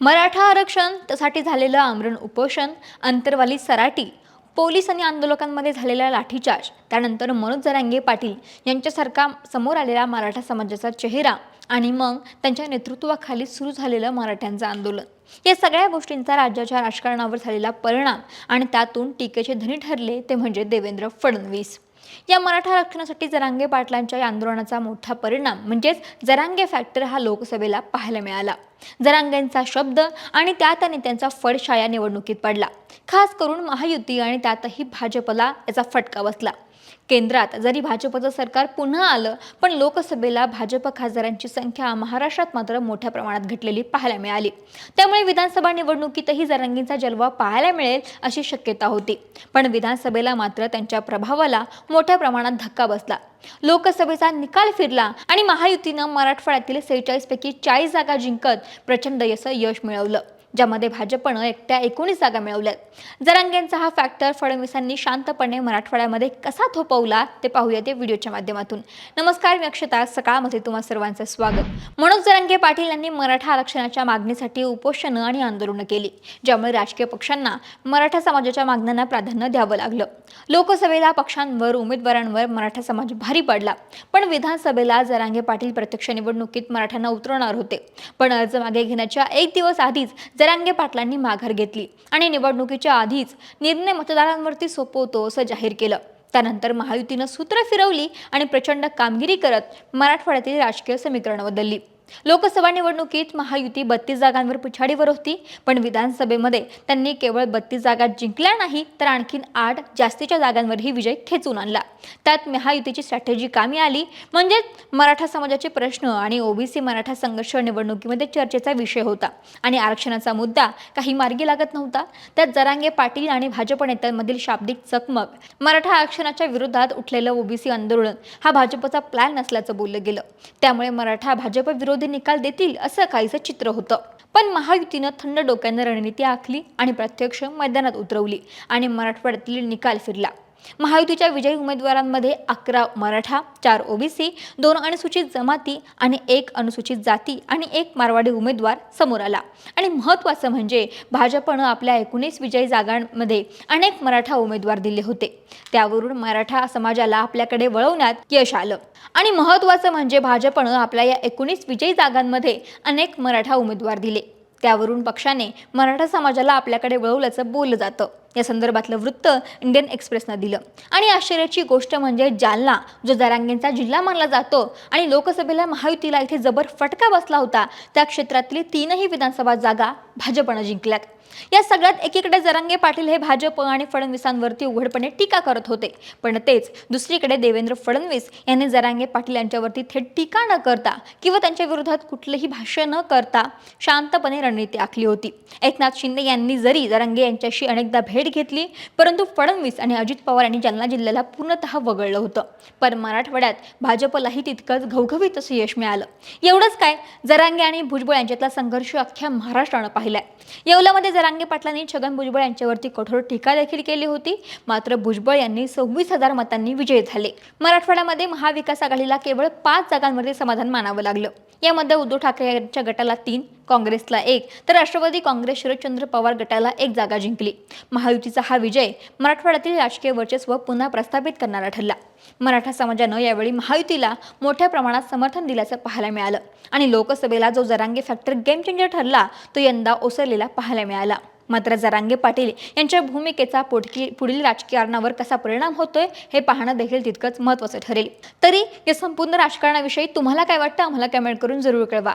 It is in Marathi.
मराठा आरक्षण त्यासाठी झालेलं आमरण उपोषण अंतरवाली सराटी पोलीस आणि आंदोलकांमध्ये झालेला लाठीचार्ज त्यानंतर मनोज जरांगे पाटील यांच्यासारखा समोर आलेला मराठा समाजाचा चेहरा आणि मग त्यांच्या नेतृत्वाखाली सुरू झालेलं मराठ्यांचं आंदोलन. या सगळ्या गोष्टींचा राज्याच्या राजकारणावर झालेला परिणाम आणि त्यातून टीकेचे धनी ठरले ते म्हणजे देवेंद्र फडणवीस. या मराठा आरक्षणासाठी जरांगे पाटलांच्या या आंदोलनाचा मोठा परिणाम म्हणजेच जरांगे फॅक्टर हा लोकसभेला पाहायला मिळाला. जरांगेंचा शब्द आणि त्यात आणि त्यांचा फडशा या निवडणुकीत पडला. खास करून महायुती आणि त्यातही भाजपला याचा फटका बसला. केंद्रात जरी भाजपचं सरकार पुन्हा आलं पण लोकसभेला भाजप खासदारांची संख्या महाराष्ट्रात मात्र मोठ्या प्रमाणात घटलेली पाहायला मिळाली. त्यामुळे विधानसभा निवडणुकीतही जरांगींचा जलवा पाहायला मिळेल अशी शक्यता होती. पण विधानसभेला मात्र त्यांच्या प्रभावाला मोठ्या प्रमाणात धक्का बसला. लोकसभेचा निकाल फिरला आणि महायुतीनं मराठवाड्यातील सेहेचाळीस पैकी चाळीस जागा जिंकत प्रचंड असं यश मिळवलं. ज्यामध्ये भाजपनं एकट्या एकोणीस जागा मिळवल्यात. जरांगेंचा हा फॅक्टर फडणवीसांनी शांतपणे मराठवाड्यामध्ये कसा थोपवला ते पाहूया ते व्हिडिओच्या माध्यमातून. नमस्कार मी अक्षता. सकाळमध्ये तुम्हा सर्वांचं स्वागत. मनोज जरांगे पाटील यांनी मराठा आरक्षणाच्या मागणीसाठी उपोषणं आणि आंदोलनं केली ज्यामुळे राजकीय पक्षांना मराठा समाजाच्या मागण्यांना प्राधान्य द्यावं लागलं. लोकसभेला पक्षांवर उमेदवारांवर मराठा समाज भारी पडला. पण विधानसभेला जरांगे पाटील प्रत्यक्ष निवडणुकीत मराठ्यांना उतरवणार होते. पण अर्ज मागे घेण्याच्या एक दिवस आधीच जरांगे पाटलांनी माघार घेतली आणि निवडणुकीच्या आधीच निर्णय मतदारांवरती सोपवतो असं जाहीर केलं. त्यानंतर महायुतीनं सूत्र फिरवली आणि प्रचंड कामगिरी करत मराठवाड्यातील राजकीय समीकरणं बदलली. लोकसभा निवडणुकीत महायुती बत्तीस जागांवर पिछाडीवर होती. पण विधानसभेमध्ये त्यांनी केवळ बत्तीस जागा जिंकल्या नाही तर आणखीन आठ जास्तीच्या जागांवरही विजय खेचून आणला. त्यात महायुतीची स्ट्रॅटेजी कामी आली. म्हणजेच मराठा समाजाचे प्रश्न आणि ओबीसी मराठा संघर्ष निवडणुकीमध्ये चर्चेचा विषय होता. आणि आरक्षणाचा मुद्दा काही मार्गी लागत नव्हता. त्यात जरांगे पाटील आणि भाजप नेत्यांमधील शाब्दिक चकमक मराठा आरक्षणाच्या विरोधात उठलेलं ओबीसी आंदोलन हा भाजपचा प्लॅन नसल्याचं बोललं गेलं. त्यामुळे मराठा भाजप विरोध निकाल देतील असं काहीचं चित्र होतं. पण महायुतीनं थंड डोक्यानं रणनीती आखली आणि प्रत्यक्ष मैदानात उतरवली आणि मराठवाड्यातील निकाल फिरला. महायुतीच्या विजयी उमेदवारांमध्ये अकरा मराठा चार ओबीसी दोन अनुसूचित जमाती आणि एक अनुसूचित जाती आणि एक मारवाडी उमेदवार समोर आला. आणि महत्त्वाचं म्हणजे भाजपनं आपल्या एकोणीस विजयी जागांमध्ये अनेक मराठा उमेदवार दिले होते. त्यावरून मराठा समाजाला आपल्याकडे वळवण्यात यश आलं. आणि महत्त्वाचं म्हणजे भाजपनं आपल्या या एकोणीस विजयी जागांमध्ये अनेक मराठा उमेदवार दिले. त्यावरून पक्षाने मराठा समाजाला आपल्याकडे वळवल्याचं बोललं जातं. या संदर्भातलं वृत्त इंडियन एक्सप्रेसनं दिलं. आणि आश्चर्याची गोष्ट म्हणजे जालना जो जरांगेंचा जिल्हा मानला जातो आणि लोकसभेला महायुतीला इथे जबर फटका बसला होता त्या क्षेत्रातली तीनही विधानसभा जागा भाजपनं जिंकल्यात. या सगळ्यात एकीकडे जरांगे पाटील हे भाजप आणि फडणवीसांवरती उघडपणे टीका करत होते. पण तेच दुसरीकडे देवेंद्र फडणवीस यांनी जरांगे पाटील यांच्यावरती थेट टीका न करता किंवा त्यांच्या विरोधात कुठलंही भाष्य न करता शांतपणे रणनीती आखली होती. एकनाथ शिंदे यांनी जरी जरांगे यांच्याशी अनेकदा भेट घेतली परंतु फडणवीस आणि अजित पवार यांनी जालना जिल्ह्याला पूर्णतः वगळलं होतं. पण मराठवाड्यात भाजपलाही तितकंच घवघवीत असं यश मिळालं. एवढंच काय जरांगे आणि भुजबळ यांच्यातला संघर्ष अख्ख्या महाराष्ट्रानं पाहिलाय. येवल्यामध्ये जरांगे पाटलांनी छगन भुजबळ यांच्यावरती कठोर टीका देखील केली होती. मात्र भुजबळ यांनी सव्वीस हजार मतांनी विजयी झाले. मराठवाड्यामध्ये महाविकास आघाडीला केवळ पाच जागांवरती समाधान मानावं लागलं. यामध्ये उद्धव ठाकरे यांच्या गटाला तीन काँग्रेसला एक तर राष्ट्रवादी काँग्रेस शरदचंद्र पवार गटाला एक जागा जिंकली. महायुतीचा हा विजय मराठवाड्यातील राजकीय वर्चस्व पुन्हा प्रस्थापित करणारा ठरला. मराठा समाजानं यावेळी महायुतीला मोठ्या प्रमाणात समर्थन दिल्याचं पाहायला मिळालं आणि लोकसभेला जो जरांगे फॅक्टर गेम चेंजर ठरला तो यंदा ओसरलेला पाहायला मिळाला. मात्र जरांगे पाटील यांच्या भूमिकेचा पोटकी पुढील राजकारणावर कसा परिणाम होतोय हे पाहणं देखील तितकंच महत्त्वाचं ठरेल. तरी या संपूर्ण राजकारणाविषयी तुम्हाला काय वाटतं आम्हाला कमेंट करून जरूर कळवा.